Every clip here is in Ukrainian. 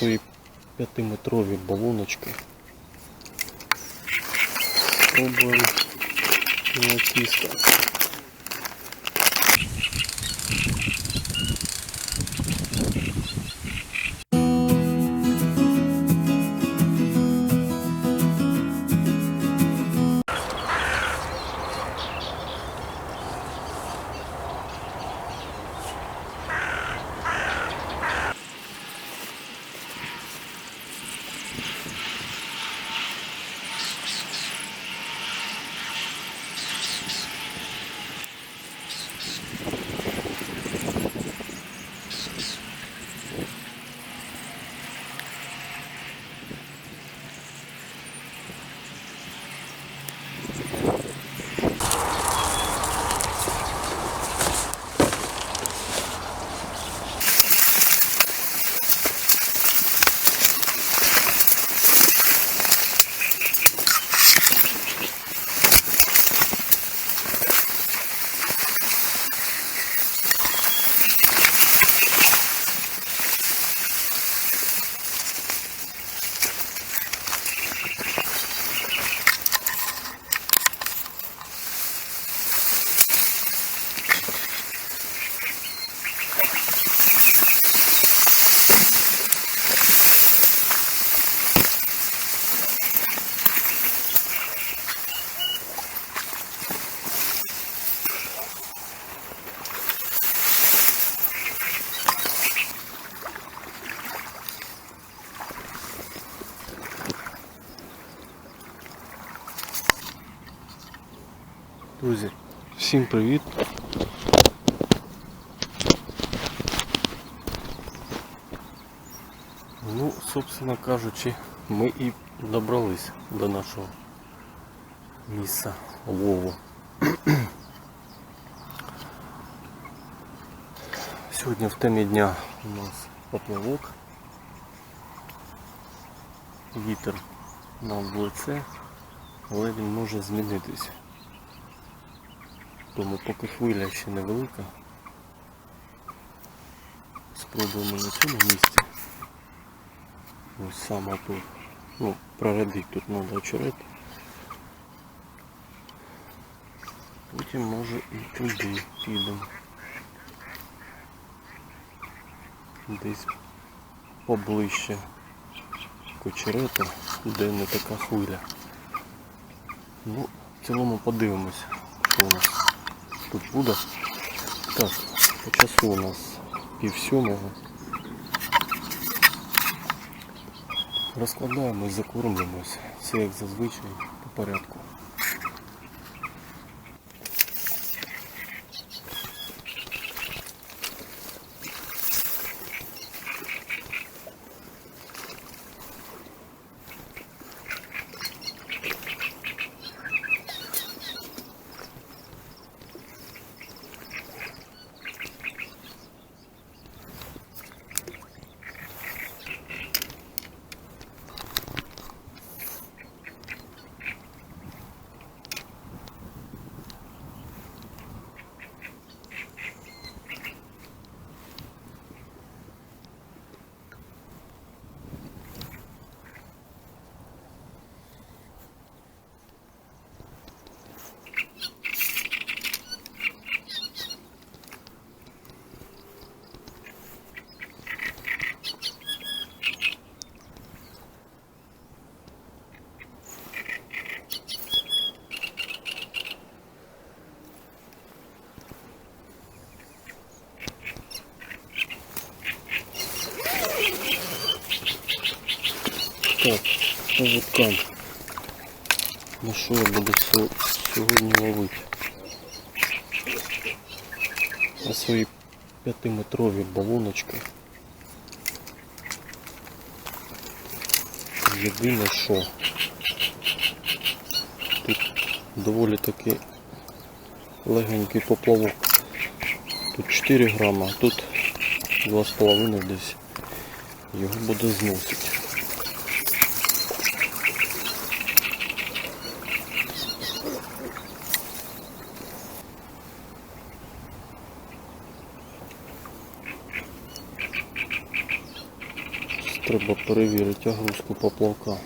свої п'ятиметрові балоночки. Пробуємо натискати. Друзі, всім привіт! Ну, собственно кажучи, ми і добрались до нашого місця лову. Сьогодні в темі дня у нас поплавок. Вітер нам в лице, але він може змінитись. Тому поки хвиля ще невелика, спробуємо на цьому місці. Ось саме тут. Ну, прорядити тут треба очерет. Потім може і туди підемо. Десь поближче к очерету, де не така хвиля. Ну, в цілому подивимось, що у нас тут буде. Так, по у нас пів сьомого. Розкладаємо і закормлюємось. Все як зазвичай по порядку. Так, по вудкам. Ну що я буду сьо- сьогодні ловити? На свої п'ятиметрові балоночки. Єдине що тут доволі таки легенький поплавок. Тут 4 грама, а тут 2,5 десь. Його буде зносити. Треба перевірити огрузку поплавка.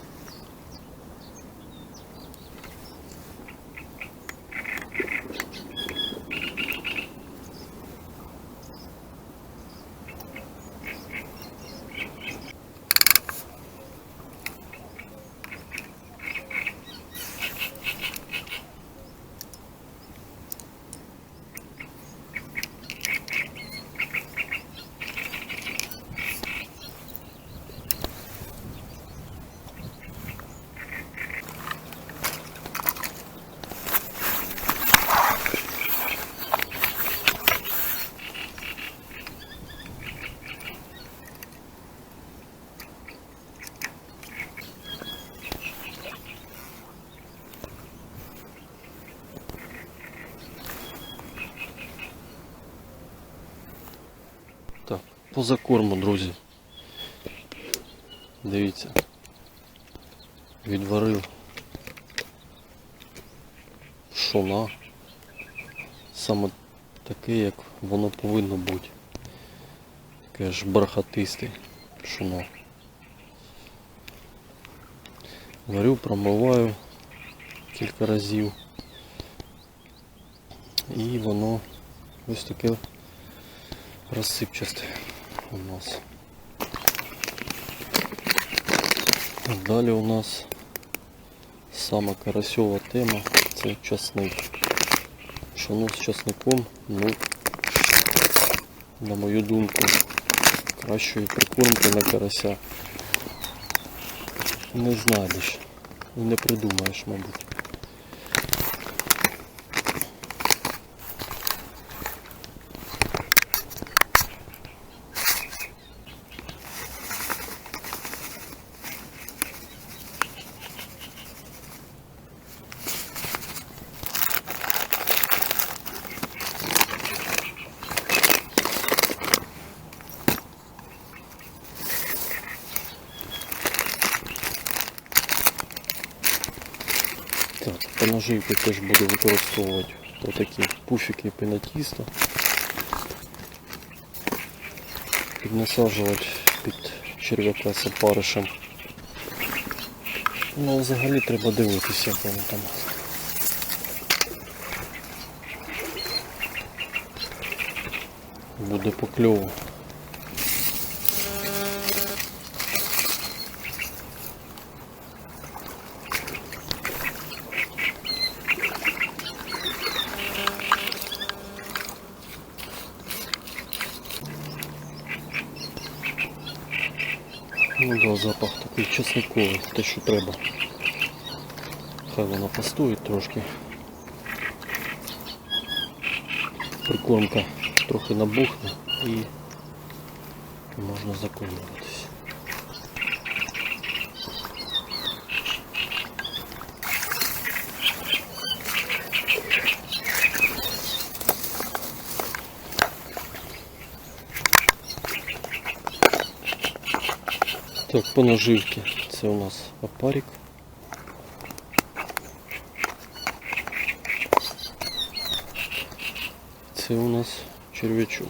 Так, по закорму, друзі. Дивіться. Відварив шуна. Саме таке, як воно повинно бути. Таке ж бархатисте шуно. Варю, промиваю кілька разів. І воно ось таке розсипчасте у нас. Далі у нас сама карасьова тема це часник. Шану з часником, ну, на мою думку, кращої прикормки на карася не знайдеш і не придумаєш, мабуть. Наживці теж буду використовувати отакі пуфіки пенатіста. Піднасаджувати під черв'яка з опаришем. Ну, взагалі треба дивитися, як там. Буде по Ну запах такий чесниковий, те що треба. Хай вона постоїть трошки. Прикормка трохи набухне і можна закормлюватися. Так, по наживці це у нас опарик. Це у нас черв'ячок.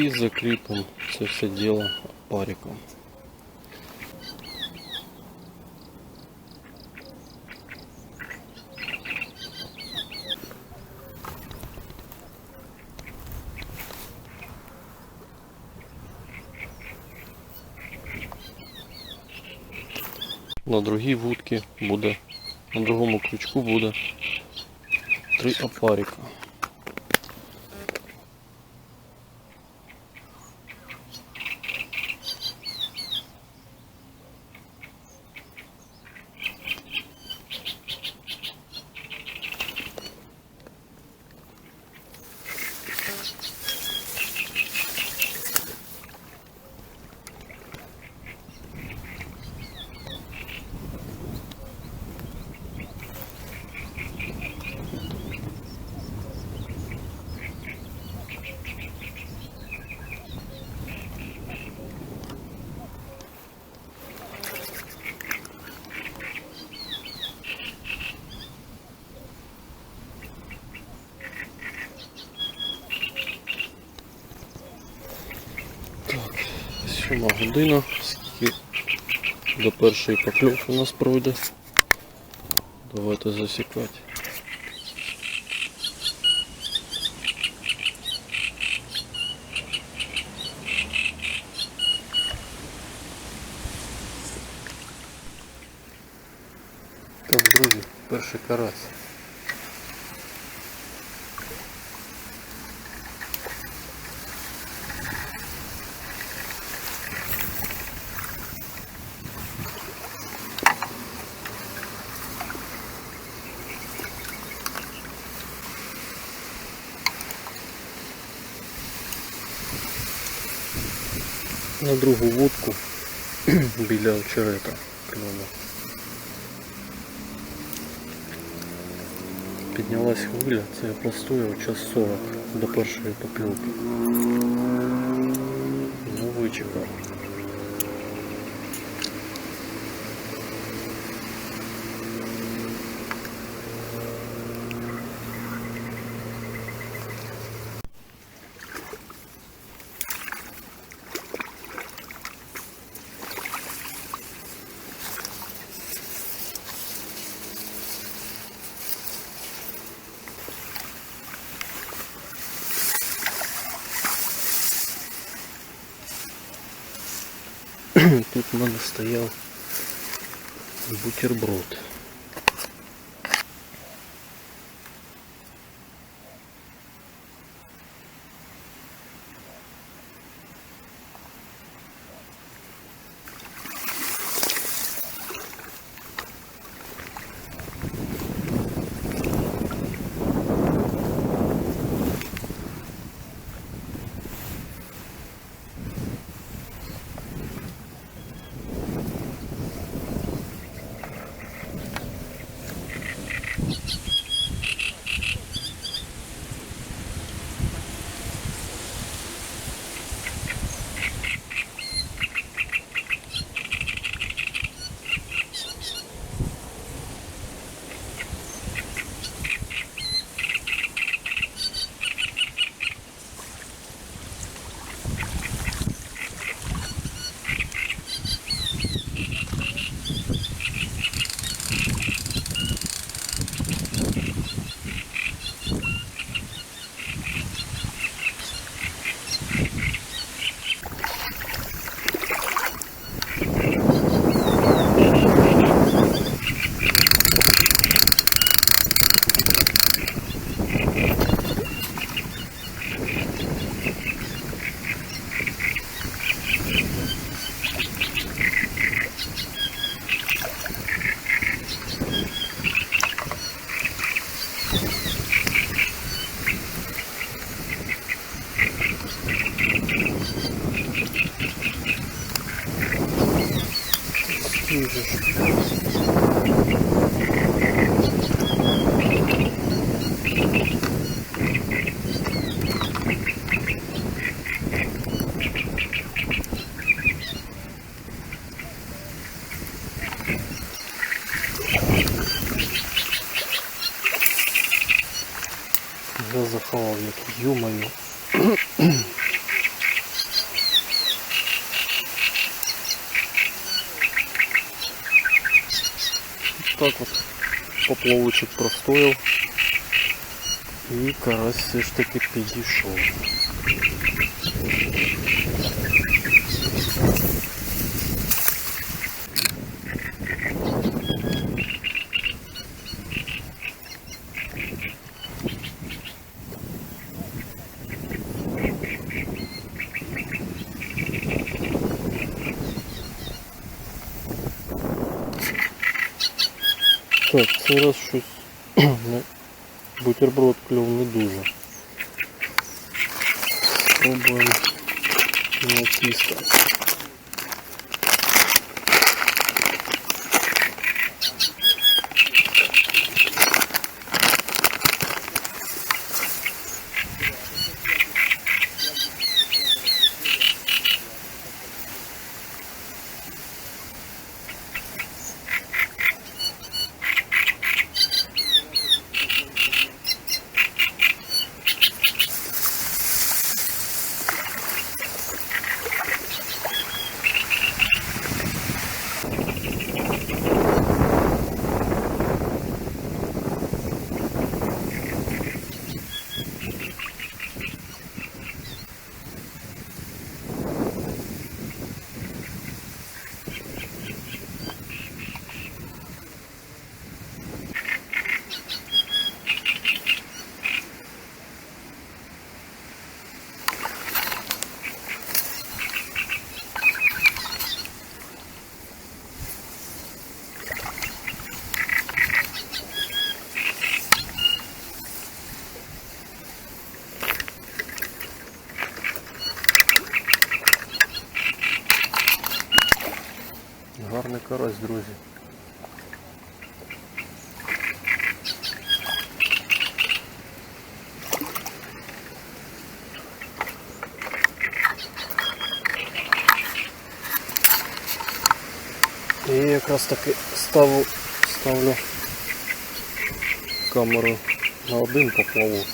І закріпимо це все діло париком. На другій вудці буде, на другому крючку буде три опарика. Сьома година, скільки до першої покльовки у нас пройде. Давайте засікати. Так, друзі, перший карась. на другу вудку біля очерета клюнув. Піднялась хвиля, це я простояв час 40 до першої попілки. Ну вичекав. Тут в мене стояв бутерброд. поплавочок простояв. І карась все ж таки підійшов. Так, цей раз щось не- бутерброд клюв не дуже. Пробуємо на тісто. Гарний карась, друзі. І якраз таки ставлю, ставлю камеру на один поплавок.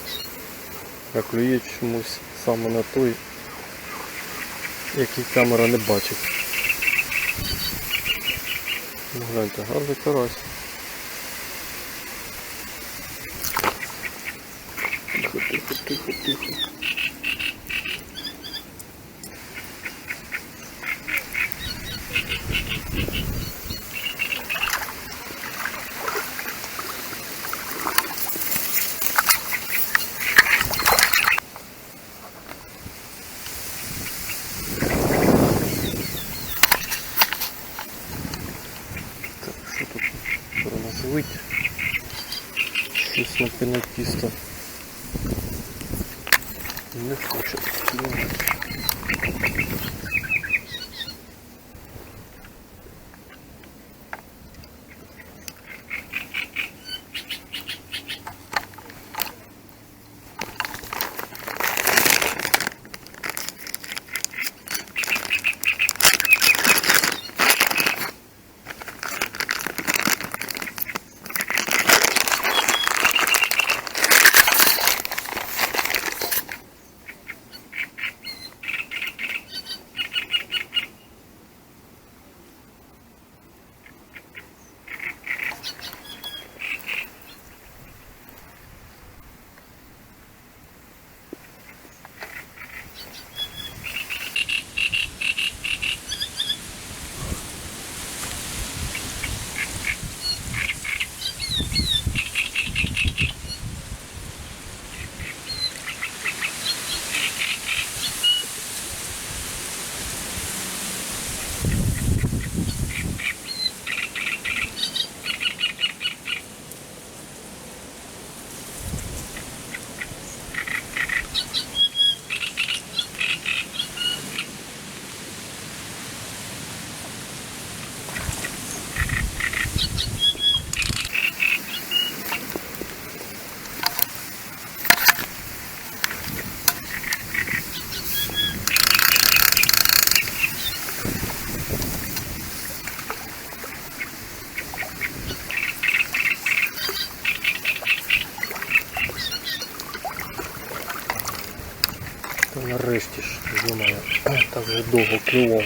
А клює чомусь саме на той, який камера не бачить. Гляньте, гарний карась. Щось на пінетісто. Не хоче. Нарешті ж, думаю, так же довго клював.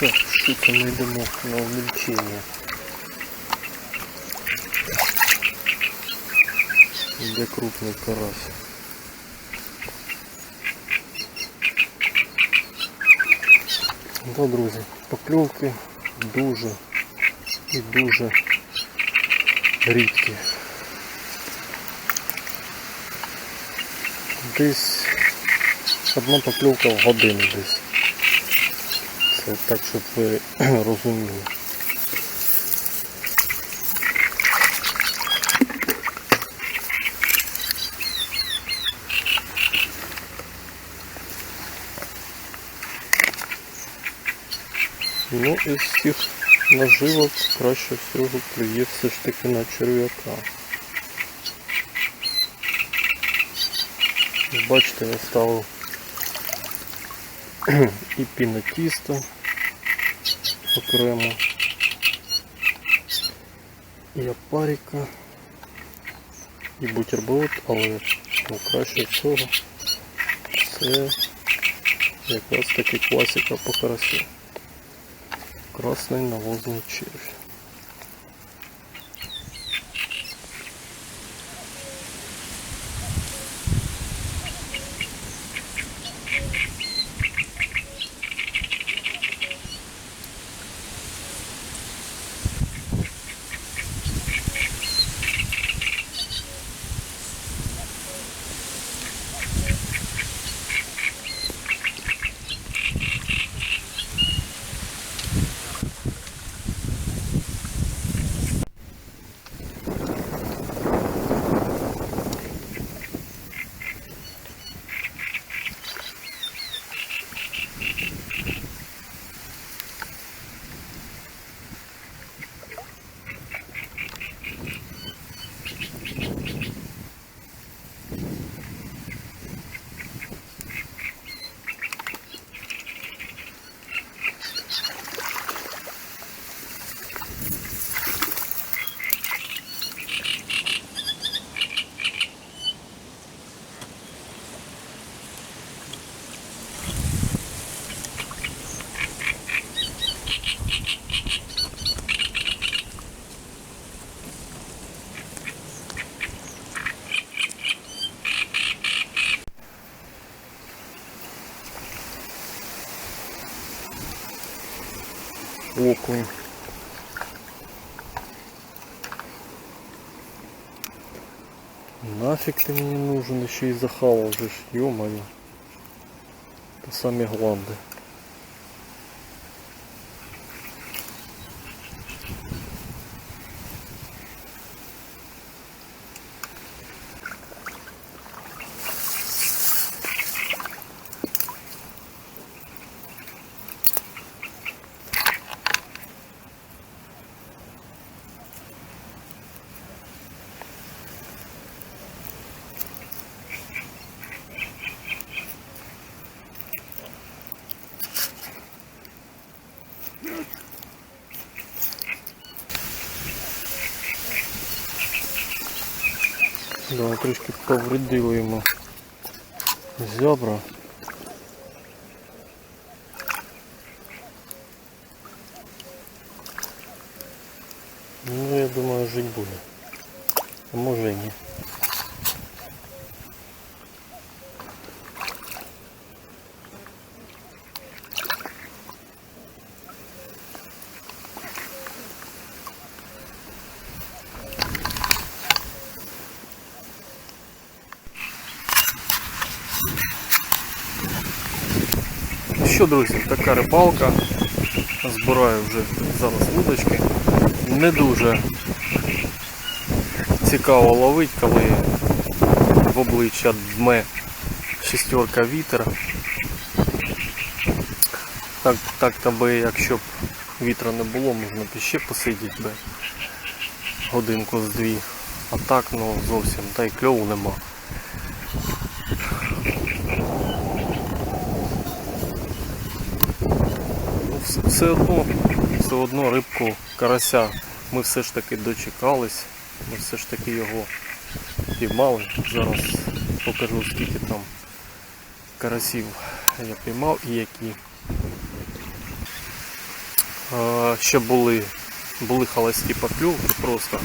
Так, це ми йдемо на умільчення. Іде крупний карась. Да, друзі, покльовки дуже і дуже рідкі. Десь одна покльовка в годину десь. Так, щоб ви розуміли. Ну, із всіх наживок краще всього клює все ж таки на черв'яка. Бачите, я ставив і пінотісто окремо, і опаріка, і бутерброд, але ну, краще цього це якраз таки класика по карасю. Красний навозний червь. Нафиг ты мне нужен, еще и захавал же, ж, ё-моё. Это сами гланды. Повредили зябра. Ну, я думаю, жить буде. А може і ні. Що, друзі, така рибалка. Збираю вже зараз вудочки. Не дуже цікаво ловить, коли в обличчя дме шістерка вітер. Так, так то би, якщо б вітра не було, можна б ще посидіти би годинку з дві. А так ну зовсім, та й кльову нема. Ну, вс- все одно, все одно рибку карася ми все ж таки дочекались, ми все ж таки його піймали. Зараз покажу скільки там карасів я піймав і які. Ще були, були холості покльовки, просто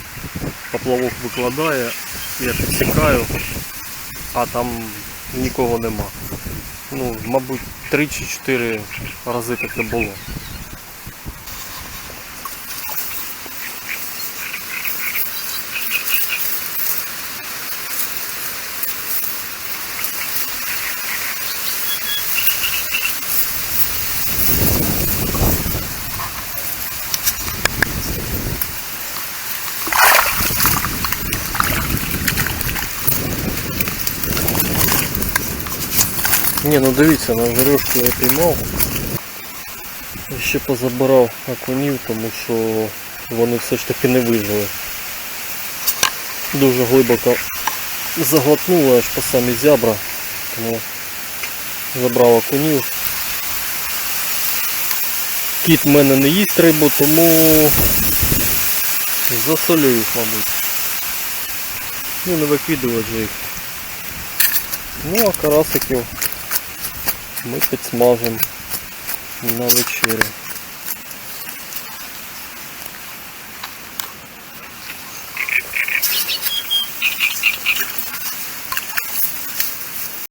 поплавок викладає, я підсікаю, а там нікого нема. Ну, мабуть, 3 чи 4 рази таке було. Ні, ну дивіться, на жарешку я піймав. Ще позабирав окунів, тому що вони все ж таки не вижили. Дуже глибоко заглотнули аж по самі зябра, тому забрав окунів. Кіт в мене не їсть рибу, тому засолю їх, мабуть. Ну не викидувати їх. Ну а карасиків ми підсмажимо на вечерю.